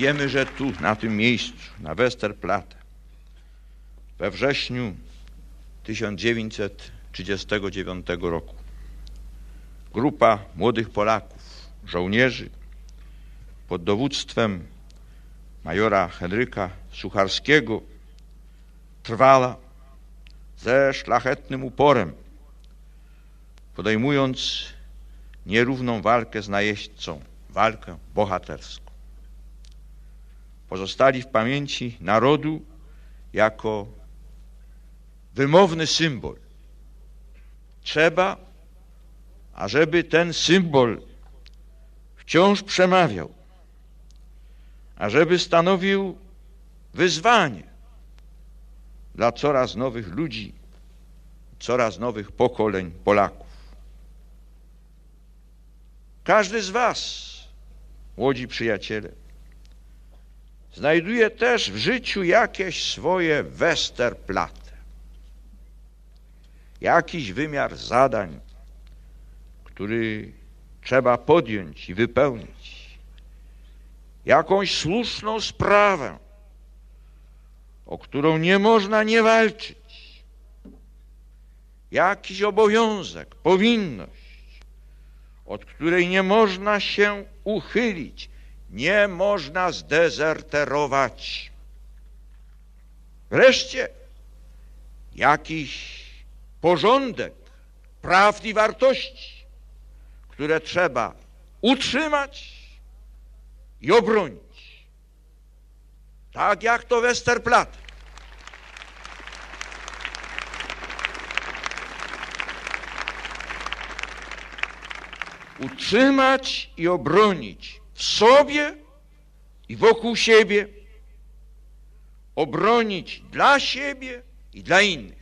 Wiemy, że tu, na tym miejscu, na Westerplatte, we wrześniu 1939 roku grupa młodych Polaków, żołnierzy pod dowództwem majora Henryka Sucharskiego trwala ze szlachetnym uporem, podejmując nierówną walkę z najeźdźcą, walkę bohaterską. Pozostali w pamięci narodu jako wymowny symbol. Trzeba, ażeby ten symbol wciąż przemawiał, ażeby stanowił wyzwanie dla coraz nowych ludzi, coraz nowych pokoleń Polaków. Każdy z Was, młodzi przyjaciele, znajduje też w życiu jakieś swoje Westerplatte, jakiś wymiar zadań, który trzeba podjąć i wypełnić, jakąś słuszną sprawę, o którą nie można nie walczyć, jakiś obowiązek, powinność, od której nie można się uchylić, nie można zdezerterować. Wreszcie jakiś porządek praw i wartości, które trzeba utrzymać i obronić. Tak jak to Westerplatte. Utrzymać i obronić w sobie i wokół siebie, obronić dla siebie i dla innych.